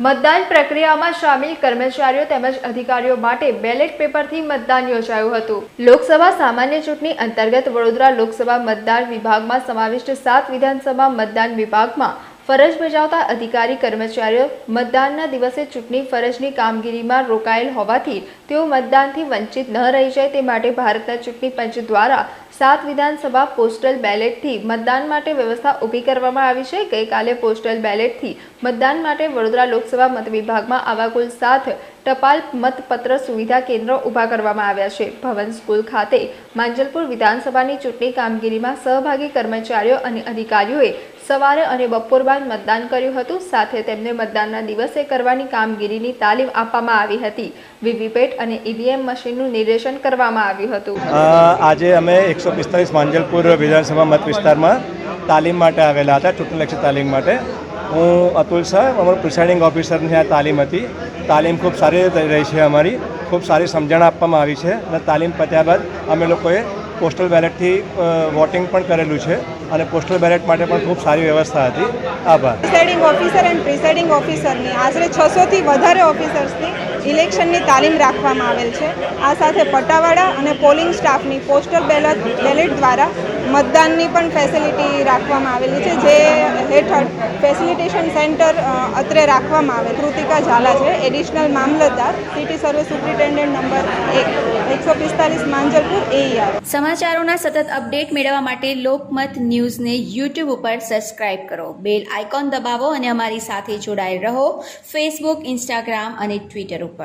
મતદાન પ્રક્રિયામાં સામેલ કર્મચારીઓ તેમજ અધિકારીઓ માટે બેલેટ પેપરથી મતદાન યોજાયું હતું. લોકસભા સામાન્ય ચૂંટણી અંતર્ગત વડોદરા લોકસભા મતદાન વિભાગમાં સમાવિષ્ટ સાત વિધાનસભા મતદાન વિભાગમાં ફરજ બજાવતા અધિકારી કર્મચારીઓ મતદાનના દિવસે ચૂંટણી ફરજની કામગીરીમાં રોકાયેલ હોવાથી તેઓ મતદાનથી વંચિત ન રહી જાય તે માટે ભારતના ચૂંટણી પંચ દ્વારા સાત વિધાનસભા પોસ્ટલ બેલેટથી મતદાન માટે વ્યવસ્થા ઊભી કરવામાં આવી છે. ગઈકાલે પોસ્ટલ બેલેટથી મતદાન માટે વડોદરા લોકસભા મત વિભાગમાં આવા કુલ સાત ટપાલ મતપત્ર સુવિધા કેન્દ્રો ઊભા કરવામાં આવ્યા છે. ભવન સ્કૂલ ખાતે માંજલપુર વિધાનસભાની ચૂંટણી કામગીરીમાં સહભાગી કર્મચારીઓ અને અધિકારીઓએ સવારે અને બપોર બાદ મતદાન કર્યું હતું. સાથે તેમને મતદાનના દિવસે કરવાની કામગીરીની તાલીમ આપવામાં આવી હતી. વીવીપેટ અને ઈવીએમ મશીનનું નિર્દેશન કરવામાં આવ્યું હતું. આજે અમે એકસો પિસ્તાલીસ માંજલપુર વિધાનસભા મત વિસ્તારમાં તાલીમ માટે આવેલા હતા ચૂંટણીલક્ષી તાલીમ માટે. હું અતુલ શાહ, અમારું પ્રિસાઇડિંગ ઓફિસરની આ તાલીમ હતી. તાલીમ ખૂબ સારી રીતે રહી છે અમારી. ખૂબ સારી સમજણ આપવામાં આવી છે અને તાલીમ પત્યા બાદ અમે લોકોએ પોસ્ટલ બેલેટથી વોટિંગ પણ કરેલું છે અને પોસ્ટલ બેલેટ માટે પણ ખૂબ સારી વ્યવસ્થા હતી. આભાર. પ્રિસાઇડિંગ ઓફિસર એન્ડ પ્રિસાઇડિંગ ઓફિસરની આશરે છસોથી વધારે ઓફિસર્સની ઇલેક્શનની તાલીમ રાખવામાં આવેલ છે. આ સાથે પટાવાળા અને પોલિંગ સ્ટાફની પોસ્ટલ બેલેટ બેલેટ દ્વારા મતદાનની પણ ફેસિલિટી રાખવામાં આવેલી છે, જે હેઠળ ફેસિલિટેશન સેન્ટર અત્રે રાખવામાં આવે. કૃતિકા ઝાલા છે એડિશનલ મામલતદાર સિટી સર્વિસ સુપ્રિન્ટેન્ડન્ટ નંબર એક. એકસો પિસ્તાલીસ માંજલપુર એઈઆર સમાચારોના સતત અપડેટ મેળવવા માટે લોકમત ન્યૂઝને યુટ્યુબ ઉપર સબસ્ક્રાઇબ કરો. બેલ આઇકોન દબાવો અને અમારી સાથે જોડાયેલ રહો. ફેસબુક ઇન્સ્ટાગ્રામ અને ટ્વિટર ઉપર.